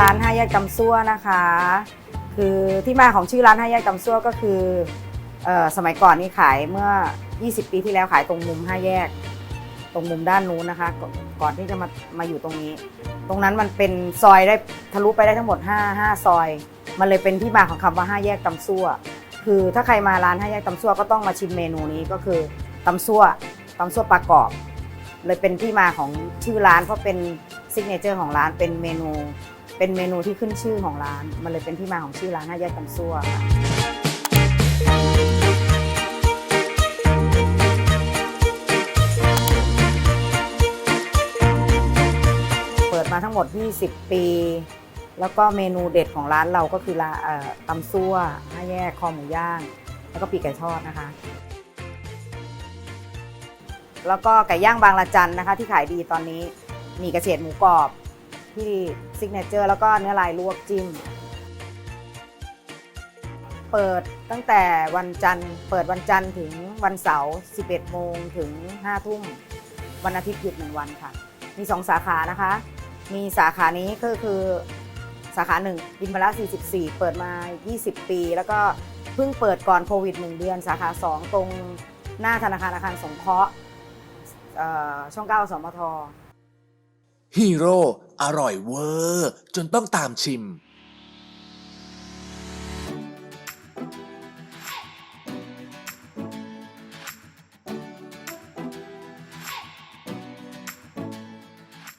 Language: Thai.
ร้านห้าแยกตำซั่วนะคะ คือที่มาของชื่อร้านห้าแยกตำซั่วก็คืออสมัยก่อนนี่ขายเมื่อ 20 ปีที่แล้วขายตรงมุมห้าแยก ตรงมุมด้านนู้นนะคะ ก่อนที่จะมามาอยู่ตรงนี้ ตรงนั้นมันเป็นซอยได้ทะลุไปได้ทั้งหมด 5 5 ซอย มันเลยเป็นที่มาของคำว่าห้าแยกตำซั่วคือถ้าใครมาร้านห้าแยกตำซั่วก็ต้องมาชิมเมนูนี้ก็คือตำซั่วตำซั่วปลากรอบ เลยเป็นที่มาของชื่อร้านเพราะเป็นซิกเนเจอร์ของร้านเป็นเมนู เป็นเมนูที่ขึ้นชื่อของร้าน มันเลยเป็นที่มาของชื่อร้านหน้าแยกตำซั่วค่ะเปิดมาทั้งหมด 20 ปี แล้วก็เมนูเด็ดของร้านเราก็คือร้าตำซั่วหน้าแยกคอหมูย่าง แล้วก็ปีกไก่ทอดนะคะ แล้วก็ไก่ย่างบางละจันนะคะ ที่ขายดีตอนนี้มีกระเฉดหมูกรอบ ที่ซิกเนเจอร์แล้วก็เนื้อลายลวกจิ้ม เปิดตั้งแต่วันจันทร์ เปิดวันจันทร์ถึงวันเสาร์ 11 โมงถึง 5 ทุ่ม วันอาทิตย์หยุดหนึ่งวันค่ะ มี 2 สาขานะคะ มีสาขานี้ก็คือสาขาหนึ่งอินบาระ44 เปิดมา 20 ปี แล้วก็เพิ่งเปิดก่อนโควิด 1 เดือน สาขา 2 ตรงหน้าธนาคารอาคารสงเคราะห์เอ่อช่อง9สมท ฮีโร่อร่อยเวอร์ จนต้องตามชิม